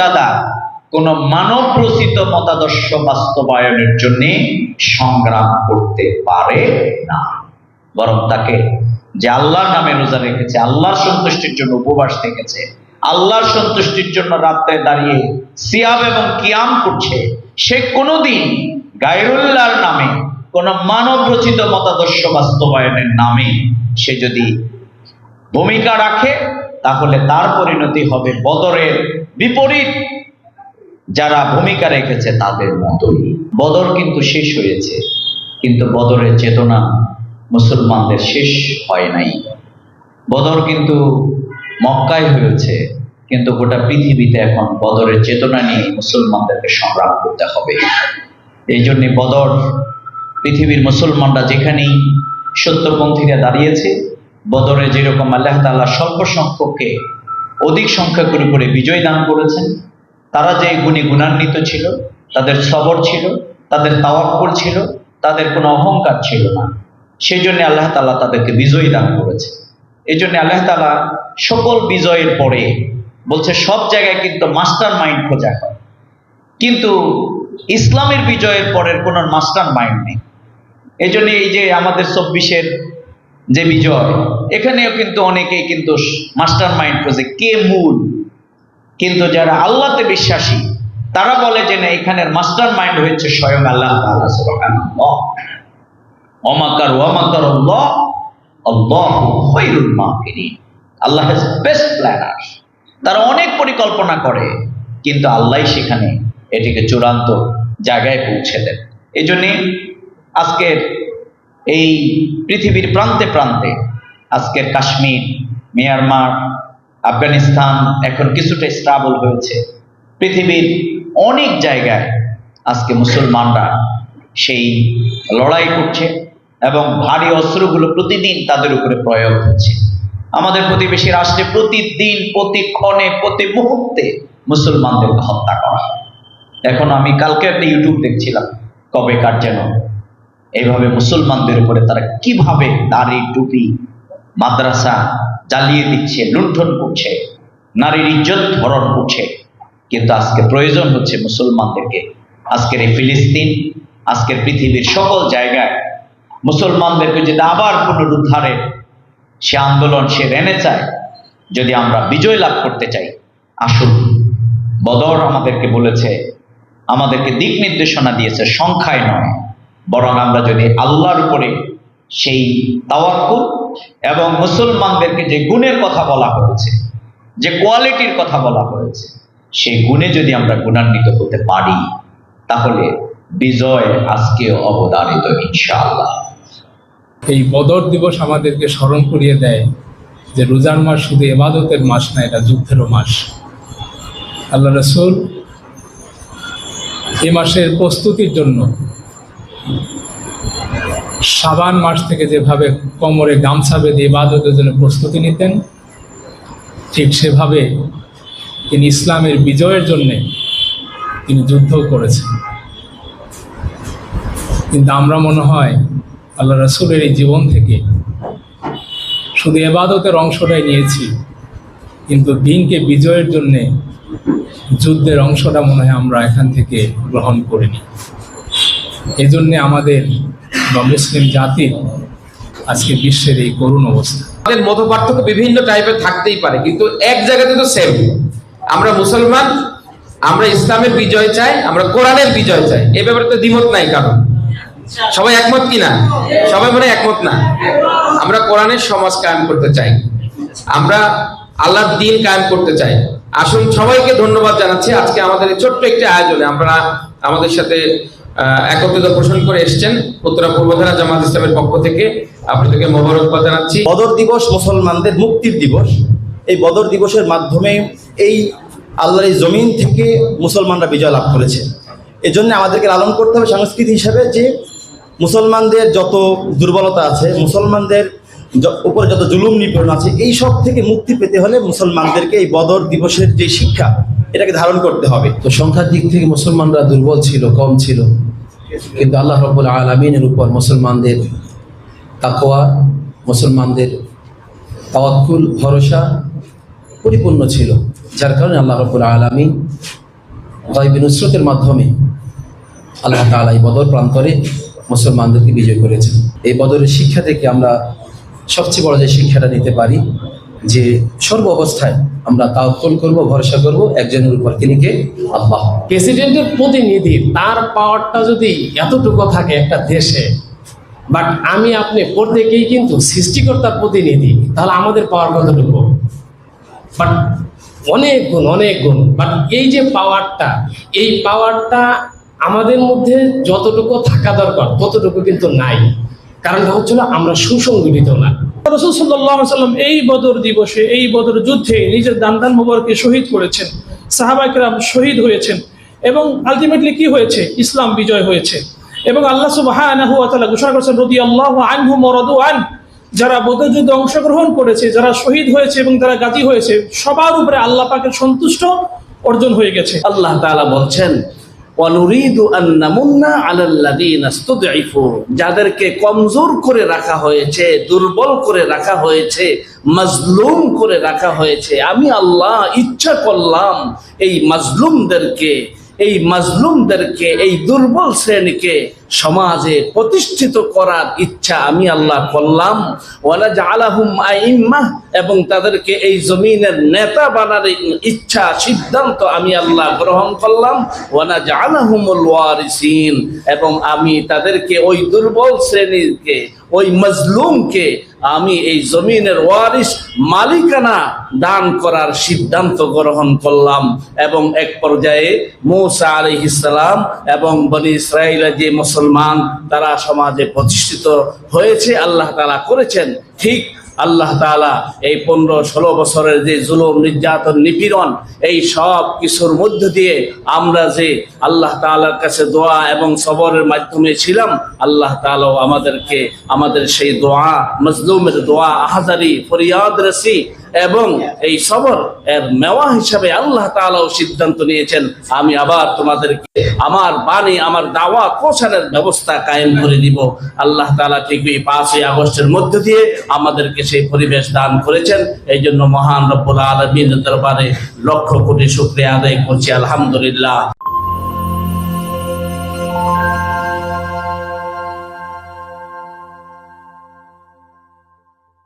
মর্যাদা, কোন মানব রচিত মতাদর্শ বাস্তবায়নের জন্য সংগ্রাম করতে পারে না। বরং তাকে যে আল্লাহর নামে রোজা রেখেছে, আল্লাহর সন্তুষ্টির জন্য উপবাস থেকেছে আল্লাহর সন্তুষ্টির জন্য রাত্রে দাঁড়িয়ে সিয়াম এবং কিয়াম করছে, সে কোনোদিন গায়রুল্লাহর নামে, কোন মানব রচিত মতাদর্শ বাস্তবায়নের নামে সে যদি ভূমিকা রাখে তাহলে তার পরিণতি হবে বদরের বিপরীত। যারা ভূমিকা রেখেছে তাদের মতোই। বদর কিন্তু শেষ হয়েছে, কিন্তু বদরের চেতনা মুসলমানদের শেষ হয় নাই। বদর কিন্তু মক্কায় হয়েছে, কিন্তু গোটা পৃথিবীতে এখন বদরের চেতনা নিয়ে মুসলমানদেরকে সংগ্রাম করতে হবে। এই জন্যে বদর পৃথিবীর মুসলমানরা যেখানেই সত্যপন্থীরা দাঁড়িয়েছে বদরে যেরকম আল্লাহ তাআলা স্বল্প সংখ্যককে অধিক সংখ্যাগুরু করে বিজয় দান করেছেন, তারা যে গুণী গুণান্বিত ছিল, তাদের সবর ছিল, তাদের তাওয়াক্কুল ছিল, তাদের কোনো অহংকার ছিল না। সেই জন্য আল্লাহ তাআলা তাদেরকে বিজয় দান করেছে এই জন্য আল্লাহ তাআলা সকল বিজয়ের পরে বলছে, সব জায়গায় কিন্তু মাস্টার মাইন্ড খোঁজা হয়। কিন্তু ইসলামের বিজয়ের পরের কোনো মাস্টার মাইন্ড নেই। এই জন্য এই যে আমাদের চব্বিশের যে বিজয়, এখানেও কিন্তু অনেকেই কিন্তু মাস্টার মাইন্ড খোঁজে কে মূল। কিন্তু যারা আল্লাহতে বিশ্বাসী, তারা বলে যে না, এখানের মাস্টার মাইন্ড হচ্ছে স্বয়ং আল্লাহ অমাকার ওয়ামাকার আল্লাহ? বেস্ট প্ল্যানার তারা অনেক পরিকল্পনা করে, কিন্তু আল্লাহ সেখানে এটিকে চূড়ান্ত জায়গায় পৌঁছে দেন। এই জন্যে আজকের এই পৃথিবীর প্রান্তে প্রান্তে, আজকের কাশ্মীর, মিয়ানমার, আফগানিস্তান এখন কিছুটা স্টাবল হয়েছে। পৃথিবীর অনেক জায়গায় আজকে মুসলমানরা সেই লড়াই করছে এবং ভারী অস্ত্রগুলো প্রতিদিন তাদের উপরে প্রয়োগ হচ্ছে। আমাদের প্রতিবেশী রাষ্ট্রে প্রতিদিন, প্রতিক্ষণে, প্রতি মুহূর্তে মুসলমানদেরকে হত্যা করা এখন আমি কালকে একটা ইউটিউব দেখছিলাম, কবে কার যেন এইভাবে মুসলমানদের উপরে তারা কীভাবে দাড়ি টুপি, মাদ্রাসা জ্বালিয়ে দিচ্ছে, লুণ্ঠন করছে, নারীর ইজ্জত ধরন করছে। কিন্তু আজকে প্রয়োজন হচ্ছে মুসলমানদেরকে। আজকের এই ফিলিস্তিন, আজকের পৃথিবীর সকল জায়গায় মুসলমানদেরকে যদি আবার পুনরুদ্ধারে সে আন্দোলন, সে রেনে চায়, যদি আমরা বিজয় লাভ করতে চাই, আসুন, বদর আমাদেরকে বলেছে, আমাদেরকে দিক নির্দেশনা দিয়েছে, সংখ্যায় নয়। বরং আমরা যদি আল্লাহর উপরে সেই তাওয়াক্কুল এবং মুসলমানদেরকে যে গুণের কথা বলা হয়েছে, যে কোয়ালিটির কথা বলা হয়েছে, সেই গুণে যদি আমরা গুণান্বিত হতে পারি, তাহলে বিজয় আজকে অবদানিত ইনশাআল্লাহ। এই বদর দিবস আমাদেরকে স্মরণ করিয়ে দেয় যে রোজার মাস শুধু এবাদতের মাস না, এটা যুদ্ধেরও মাস। আল্লাহ রসুল এ মাসের প্রস্তুতির জন্য সাবান মাস থেকে যেভাবে কোমরে গামছা বেঁধে ইবাদতের জন্য প্রস্তুতি নিতেন, ঠিক সেভাবে তিনি ইসলামের বিজয়ের জন্যে তিনি যুদ্ধ করেছেন। কিন্তু আমরা মনে হয় আল্লাহ রসুলের এই জীবন থেকে শুধু এবাদতের অংশটাই নিয়েছি, কিন্তু দিনকে বিজয়ের জন্যে যুদ্ধের অংশটা মনে হয় আমরা এখান থেকে গ্রহণ করিনি। এজন্যে আমাদের বা মুসলিম জাতির আজকে বিশ্বের এই করুণ অবস্থা। আমাদের মত পার্থক্য বিভিন্ন টাইপের থাকতেই পারে, কিন্তু এক জায়গাতে তো সেম আমরা মুসলমান, আমরা ইসলামের বিজয় চাই, আমরা কোরআনের বিজয় চাই। এ ব্যাপারে তো দ্বিমত নাই কারণ সবাই একমত কি না সবাই মনে একমত না। আমরা কোরআনের সমাজ কায়েম করতে চাই। আমরা আল্লাহর দিন কায়েম করতে চাই। আসুন সবাইকে ধন্যবাদ জানাচ্ছি। আজকে আমাদের ছোট্ট একটি আয়োজনে আমরা আমাদের সাথে একত্রিত পোষণ করে এসেছেন উত্তরা পূর্বধারা জামাত ইসলামের পক্ষ থেকে। আপনাদেরকে মোবারকবাদ জানাচ্ছি। বদর দিবস মুসলমানদের মুক্তির দিবস। এই বদর দিবসের মাধ্যমে এই আল্লাহর এই জমিন থেকে মুসলমানরা বিজয় লাভ করেছে। এজন্য আমাদেরকে লালন করতে হবে সংস্কৃতি হিসাবে যে মুসলমানদের যত দুর্বলতা আছে, মুসলমানদের উপরে যত জুলুম নিপীড়ন আছে, এই সব থেকে মুক্তি পেতে হলে মুসলমানদেরকে এই বদর দিবসের যে শিক্ষা, এটাকে ধারণ করতে হবে। তো সংখ্যার দিক থেকে মুসলমানরা দুর্বল ছিল, কম ছিল। কিন্তু আল্লাহ রব্বুল আলমিনের উপর মুসলমানদের তাকোয়া মুসলমানদের তাওয়াক্কুল, ভরসা পরিপূর্ণ ছিল। যার কারণে আল্লাহ রব্বুল আলমী গাইবি নুসরতের মাধ্যমে আল্লাহ তাআলা এই বদর প্রান্তরে মুসলমানদেরকে বিজয় করেছেন। এই বদরের শিক্ষা থেকে আমরা সবচেয়ে বড় যে শিক্ষাটা নিতে পারি যে সর্ব অবস্থায় আমরা তাওয়াক্কুল করব, ভরসা করব, একজনের উপর তিনি কে? আল্লাহ। প্রেসিডেন্টের প্রতিনিধি, তার পাওয়ারটা যদি এতটুকু থাকে একটা দেশে, বাট আমি, আপনি প্রত্যেকেই কিন্তু সৃষ্টিকর্তার প্রতিনিধি, তাহলে আমাদের পাওয়ার কতটুকু? বাট অনেক গুণ অনেক গুণ। বাট এই যে পাওয়ারটা, এই পাওয়ারটা আমাদের মধ্যে যতটুকু থাকা দরকার, ততটুকু কিন্তু নাই। কারণটা হচ্ছিল আমরা সুসংগঠিত না। রসুল সাল্লাম এই বদর দিবসে, এই বদর যুদ্ধে নিজের দান্দান মোবারকে শহীদ করেছেন সাহাবাইকরাম শহীদ হয়েছেন এবং আলটিমেটলি কি হয়েছে? ইসলাম বিজয় হয়েছে। এবং আল্লাহ সুবহানাহু ঘোষণা করেছেন, রাদিয়াল্লাহু আনহু মরাদু আন। যারা বদর যুদ্ধে অংশগ্রহণ করেছে, যারা শহীদ হয়েছে এবং যারা গাজী হয়েছে, সবার উপরে আল্লাহ পাকের সন্তুষ্ট অর্জন হয়ে গেছে। আল্লাহ তাআলা বলছেন যাদেরকে কমজোর করে রাখা হয়েছে, দুর্বল করে রাখা হয়েছে, মজলুম করে রাখা হয়েছে, আমি আল্লাহ ইচ্ছা করলাম এই মাজলুমদেরকে এই মাজলুমদেরকে, এই দুর্বল শ্রেণীকে সমাজে প্রতিষ্ঠিত করার ইচ্ছা আমি আল্লাহ করলাম। ওয়ালা জালাহুম আইম্মাহ এবং তাদেরকে এই জমিনের নেতা বানার ইচ্ছা, সিদ্ধান্ত আমি আল্লাহ গ্রহণ করলাম। ওয়ালা জালাহুমুল ওয়ারিসিন, এবং আমি তাদেরকে ওই দুর্বল শ্রেণীকে, ওই মজলুমকে আমি এই জমিনের ওয়ারিস মালিকানা দান করার সিদ্ধান্ত গ্রহণ করলাম এবং এক পর্যায়ে মৌসা আলি ইসলাম এবং বনি ইসরায়েল যে মুসলমান তারা সমাজে প্রতিষ্ঠিত হয়েছে, আল্লাহ তারা করেছেন, ঠিক আল্লাহ তালা এই পনেরো ষোলো বছরের যে জুলুম, নির্যাতন, নিপীড়ন, এই সব কিছুর মধ্য দিয়ে আমরা যে আল্লাহ তালার কাছে দোয়া এবং সবরের মাধ্যমে ছিলাম, আল্লাহ তালাও আমাদেরকে, আমাদের সেই দোয়া, মজলুমের দোয়া, আহাজারি, ফরিয়াদ রসি এবং এই সবর এর মেওয়া হিসাবে আল্লাহ তাআলাও সিদ্ধান্ত নিয়েছেন, আমি আবার তোমাদেরকে আমার বাণী, আমার দাওয়া পৌঁছানোর ব্যবস্থা কায়েম করে দিব। আল্লাহ তাআলা ঠিক এই পাঁচই আগস্টের মধ্য দিয়ে আমাদেরকে সেই পরিবেশ দান করেছেন। এই জন্য মহান রব্বুল আলমীর দরবারে লক্ষ কোটি শুক্রিয়া আদায় করছি। আলহামদুলিল্লাহ।